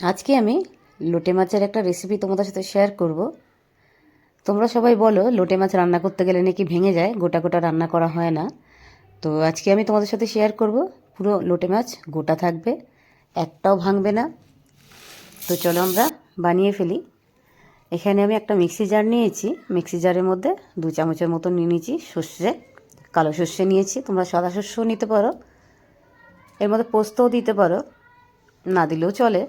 আজকে আমি লোটে মাছের একটা রেসিপি তোমাদের সাথে শেয়ার করব। তোমরা সবাই বলো, লোটে মাছ রান্না করতে গেলে নাকি ভেঙে যায়, গোটা গোটা রান্না করা হয় না। তো আজকে আমি তোমাদের সাথে শেয়ার করব, পুরো লোটে মাছ গোটা থাকবে, একটাও ভাঙবে না। তো চলো আমরা বানিয়ে ফেলি। এখানে আমি একটা মিক্সি জার নিয়েছি, মিক্সি জারের মধ্যে দু চামচের মতো নিয়ে নিয়েছি সর্ষে, কালো সর্ষে নিয়েছি, তোমরা সাদা শস্যও নিতে পারো। এর মধ্যে পোস্তও দিতে পারো, না দিলেও চলে।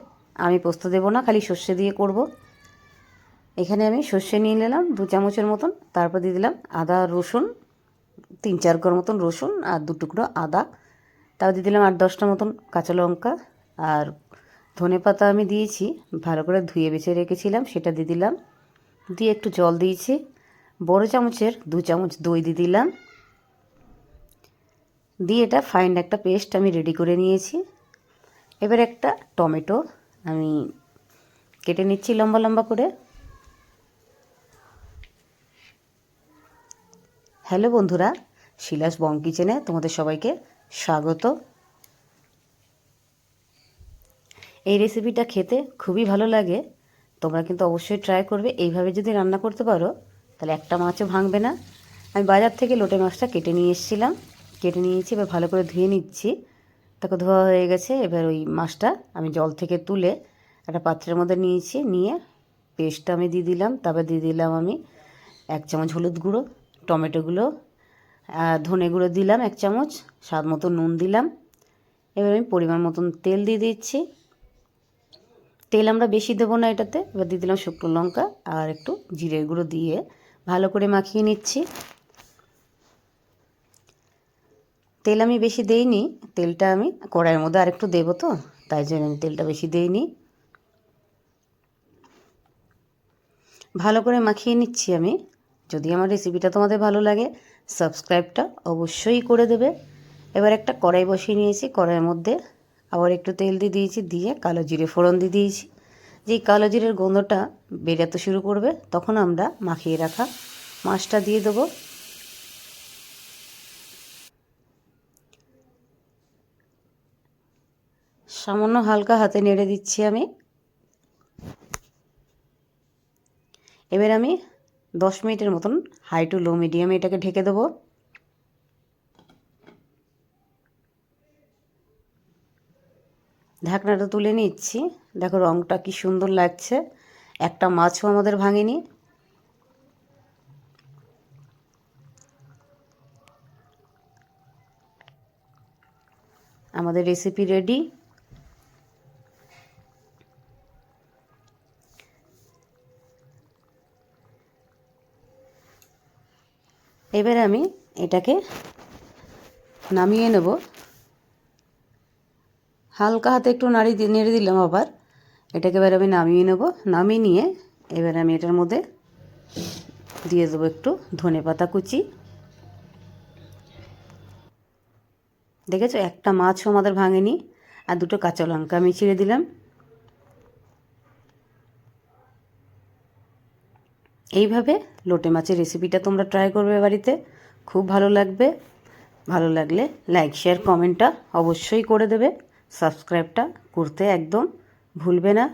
আমি পোস্ত দেবো না, খালি সর্ষে দিয়ে করব। এখানে আমি সর্ষে নিয়ে নিলাম দু চামচের মতন, তারপর দিয়ে দিলাম আদা, রসুন, তিন চার কোর মতন রসুন আর দু টুকরো আদা। তাও দিয়ে দিলাম আট দশটা মতন কাঁচা লঙ্কা আর ধনে পাতা আমি দিয়েছি, ভালো করে ধুয়ে বেছে রেখেছিলাম, সেটা দিয়ে দিলাম। দিয়ে একটু জল দিয়েছি, বড় চামচের দু চামচ দই দিয়ে দিলাম। দিয়ে এটা ফাইন একটা পেস্ট আমি রেডি করে নিয়েছি। এবার একটা টমেটো আমি কেটে নিচ্ছি লম্বা লম্বা করে। হ্যালো বন্ধুরা, শিলাস বং কিচেনে তোমাদের সবাইকে স্বাগত। এই রেসিপিটা খেতে খুবই ভালো লাগে। তোমরা কিন্তু অবশ্যই ট্রাই করবে। এইভাবে যদি রান্না করতে পারো, তাহলে একটা মাছও ভাঙবে না। আমি বাজার থেকে লোটে মাছটা কেটে নিয়ে এসেছিলাম। কেটে নিয়েছি, এবার ভালো করে ধুয়ে নিচ্ছি। তাকে ধোয়া হয়ে গেছে। এবার ওই মাছটা আমি জল থেকে তুলে একটা পাত্রের মধ্যে নিয়েছি, নিয়ে পেস্টটা আমি দিয়ে দিলাম। তারপর দিয়ে দিলাম আমি এক চামচ হলুদ গুঁড়ো টমেটোগুলো ধনে গুঁড়ো দিলাম এক চামচ, স্বাদ মতো নুন দিলাম। এবার আমি পরিমাণ মতন তেল দিয়ে দিচ্ছি। তেল আমরা বেশি দেবো না এটাতে। এবার দিয়ে দিলাম শুকনো লঙ্কা আর একটু জিরের গুঁড়ো দিয়ে ভালো করে মাখিয়ে নিচ্ছি। তেল আমি বেশি দেইনি, তেলটা আমি কড়াইয়ের মধ্যে আরেকটু দেবো তো, তাই জন্য আমি তেলটা বেশি দেইনি। ভালো করে মাখিয়ে নিচ্ছি আমি, যদি আমার রেসিপিটা তোমাদের ভালো লাগে, সাবস্ক্রাইবটা অবশ্যই করে দেবে। এবার একটা কড়াই বসিয়ে নিয়েছি, কড়াইয়ের মধ্যে আবার একটু তেল দিয়ে দিয়েছি, দিয়ে কালো জিরে ফোড়ন দিয়ে দিয়েছি। যেই কালো জিরের গন্ধটা বেরাতে শুরু করবে, তখন আমরা মাখিয়ে রাখা মাছটা দিয়ে দেবো। সামান্য হালকা হাতে নেড়ে দিচ্ছি আমি। এবার আমি দশ মিনিটের মতন হাই টু লো মিডিয়ামে এটাকে ঢেকে দেবো। ঢাকনাটা তুলে নিচ্ছি। দেখো রঙটা কি সুন্দর লাগছে। একটা মাছও আমাদের ভাঙেনি। আমাদের রেসিপি রেডি এবার আমি এটাকে নামিয়ে নেব। হালকা হাতে একটু নাড়ি নেড়ে দিলাম আবার। এটাকে এবার আমি নামিয়ে নেব। নামিয়ে নিয়ে এবার আমি এটার মধ্যে দিয়ে দেবো একটু ধনে পাতা কুচি। দেখেছ? একটা মাছও আমাদের ভাঙেনি। আর দুটো কাঁচা লঙ্কা আমি ছিঁড়ে দিলাম। এইভাবে লোটে মাছের রেসিপিটা তোমরা ট্রাই করবে বাড়িতে। খুব ভালো লাগবে। ভালো লাগলে লাইক শেয়ার কমেন্টটা অবশ্যই করে দেবে। সাবস্ক্রাইবটা করতে একদম ভুলবে না।